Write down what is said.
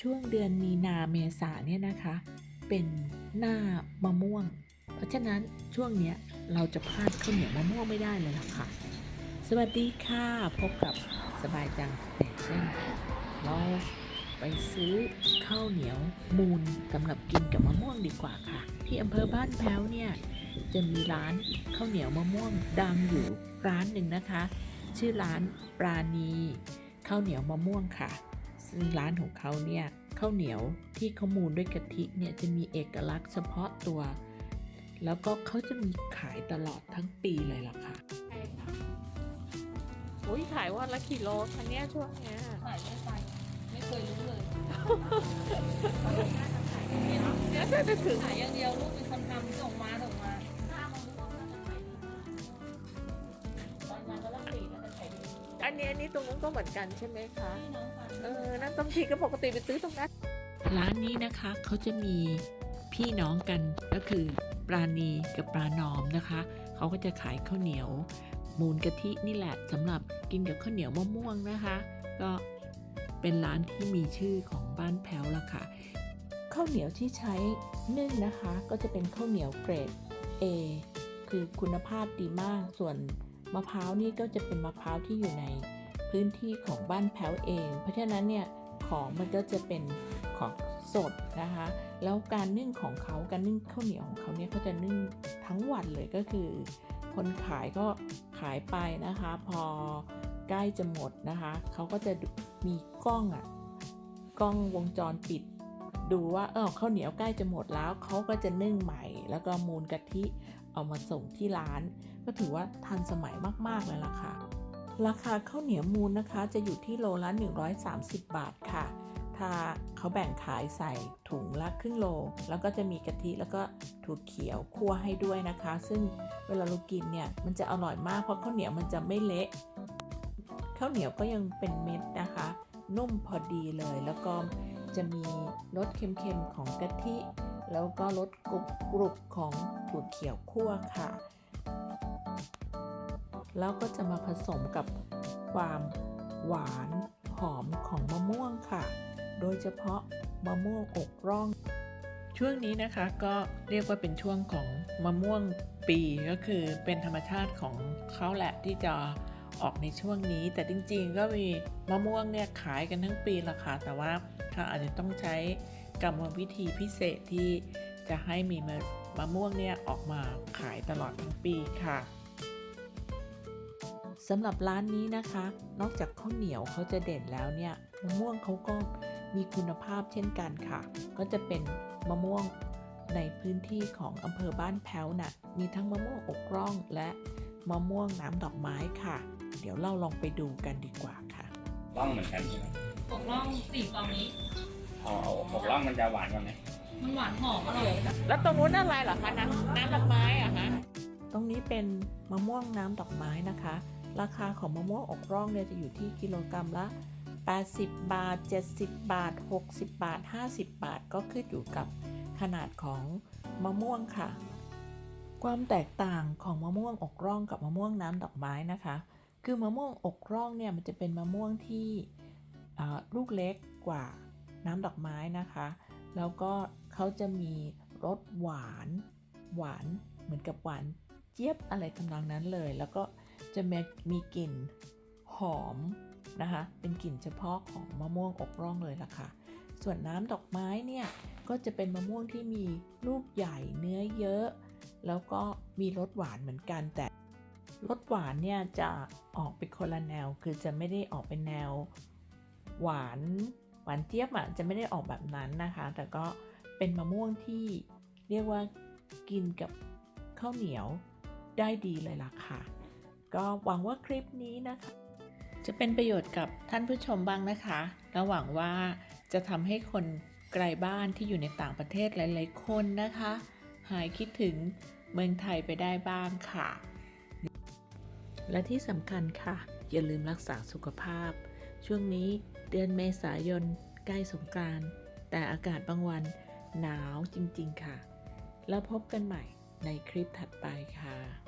ช่วงเดือนมีนาเมษาเนี่ยนะคะ เป็นหน้ามะม่วง เพราะฉะนั้นช่วงเนี้ยเราจะพลาดข้าวเหนียวมะม่วงไม่ได้เลยล่ะค่ะ สวัสดีค่ะ พบกับสบายจังสเตชันเราไปซื้อข้าวเหนียวมูลสำหรับกินกับมะม่วงดีกว่าค่ะ ที่อำเภอบ้านแพ้วเนี่ยจะมีร้านข้าวเหนียวมะม่วงดังอยู่ร้านหนึ่งนะคะ ชื่อร้านปราณีข้าวเหนียวมะม่วงค่ะ ซึ่งร้านของเขาเนี่ยข้าวเหนียวที่เขามูลด้วยกะทิเนี่ยจะมีเอกลักษณ์เฉพาะตัว แล้วก็เขาจะมีขายตลอดทั้งปีเลยล่ะค่ะอุ้ยขายวันละกี่โลคะเนี่ยช่วงเนี้ยขายไม่ไปไม่เคยรู้เลยเนี่ยจะจะถึงขายอย่างเดียวลูกเป็นคนทำส่งมาส่งมา อันนี้อันนี้ตรงนู้นก็เหมือนกันใช่ไหมคะพี่น้องกันเออนั่นต้องทีก็ปกติไปซื้อตรงนั้นร้านนี้นะคะเขาจะมีพี่น้องกันก็คือปราณีกับปรานอมนะคะเขาก็จะขายข้าวเหนียว มูลกะทินี่แหละสำหรับกินกับข้าวเหนียวมะม่วงนะคะ ก็เป็นร้านที่มีชื่อของบ้านแพ้วละค่ะข้าวเหนียวที่ใช้นึ่งนะคะ ก็จะเป็นข้าวเหนียวเกรด A คือคุณภาพดีมากส่วน มะพร้าวนี่ก็จะเป็นมะพร้าวที่อยู่ในพื้นที่ของบ้านแพ้วเอง เพราะฉะนั้นเนี่ยของมันก็จะเป็นของสดนะคะ แล้วการนึ่งของเขาการนึ่งข้าวเหนียวของเขาเนี่ยเขาจะนึ่งทั้งวันเลยก็คือ คนขายก็ขายไปนะคะ พอใกล้จะหมดนะคะ เขาก็จะมีกล้องอะกล้องวงจรปิด ดูว่าเออข้าวเหนียวใกล้จะหมดแล้วเขาก็จะนึ่งใหม่ แล้วก็มูลกะทิเอามาส่งที่ร้าน ก็ถือว่าทันสมัยมากๆเลยล่ะค่ะ ราคาข้าวเหนียวมูลนะคะจะอยู่ที่โลละ130 บาทค่ะ ถ้าเขาแบ่งขายใส่ถุงละครึ่งโล แล้วก็จะมีกะทิแล้วก็ถั่วเขียวคั่วให้ด้วยนะคะ ซึ่งเวลาเรากินเนี่ยมันจะอร่อยมากเพราะข้าวเหนียวมันจะไม่เละข้าวเหนียวก็ยังเป็นเม็ดนะคะ นุ่มพอดีเลยแล้วก็ จะมีรสเค็มๆของกะทิ แล้วก็รสกรุบกรุบๆของถั่วเขียวคั่วค่ะ แล้วก็จะมาผสมกับความหวานหอมของมะม่วงค่ะ โดยเฉพาะมะม่วงอกร่อง ช่วงนี้นะคะก็เรียกว่าเป็นช่วงของมะม่วงปีก็คือเป็นธรรมชาติของเขาแหละที่จะ ออกในช่วงนี้ แต่จริงๆ ก็มีมะม่วงเนี่ยขายกันทั้งปีละค่ะ แต่ว่าถ้าอาจจะต้องใช้กรรมวิธีพิเศษที่จะให้มีมะม่วงเนี่ยออกมาขายตลอดทั้งปีค่ะสำหรับร้านนี้นะคะ นอกจากข้าวเหนียวเขาจะเด่นแล้วเนี่ยมะม่วงเขาก็มีคุณภาพเช่นกันค่ะ ก็จะเป็นมะม่วงในพื้นที่ของอำเภอบ้านแพ้วน่ะมีทั้งมะม่วงอกร่องและมะม่วงน้ำดอกไม้ค่ะ เดี๋ยวเราลองไปดูกันดีกว่าค่ะร่องเหมือนกันใช่ไหมปกล่องสี่ฟองนี้อ๋ออกร่องมันจะหวานกว่าไหมมันหวานหอมอร่อยแล้วตรงนู้นอะไรเหรอคะน้ำน้ำดอกไม้อะคะตรงนี้เป็นมะม่วงน้ำดอกไม้นะคะ ราคาของมะม่วงอกร่องเนี่ยจะอยู่ที่กิโลกรัมละ 80 บาท 70 บาท 60 บาท 50 บาท ก็ขึ้นอยู่กับขนาดของมะม่วงค่ะ ความแตกต่างของมะม่วงอกร่องกับมะม่วงน้ำดอกไม้นะคะ คือมะม่วงอกร่องเนี่ยมันจะเป็นมะม่วงที่ลูกเล็กกว่าน้ำดอกไม้นะคะ แล้วก็เขาจะมีรสหวานหวานเหมือนกับหวานเจี๊ยบอะไรทำนองนั้นเลย แล้วก็จะมีมีกลิ่นหอมนะคะ เป็นกลิ่นเฉพาะของมะม่วงอกร่องเลยล่ะค่ะ ส่วนน้ำดอกไม้เนี่ยก็จะเป็นมะม่วงที่มีลูกใหญ่เนื้อเยอะ แล้วก็มีรสหวานเหมือนกันแต่ รสหวานเนี่ยจะออกเป็นคนละแนว คือจะไม่ได้ออกเป็นแนวหวานหวานเจี๊ยบอะจะไม่ได้ออกแบบนั้นนะคะ แต่ก็เป็นมะม่วงที่เรียกว่ากินกับข้าวเหนียวได้ดีเลยล่ะค่ะ ก็หวังว่าคลิปนี้นะคะ จะเป็นประโยชน์กับท่านผู้ชมบ้างนะคะและหวังว่าจะทำให้คนไกลบ้านที่อยู่ในต่างประเทศหลาย ๆ คนนะคะ หายคิดถึงเมืองไทยไปได้บ้างค่ะ และที่สำคัญค่ะ อย่าลืมรักษาสุขภาพ ช่วงนี้เดือนเมษายนใกล้สงกรานต์แต่อากาศบางวันหนาวจริงๆค่ะ แล้วพบกันใหม่ในคลิปถัดไปค่ะ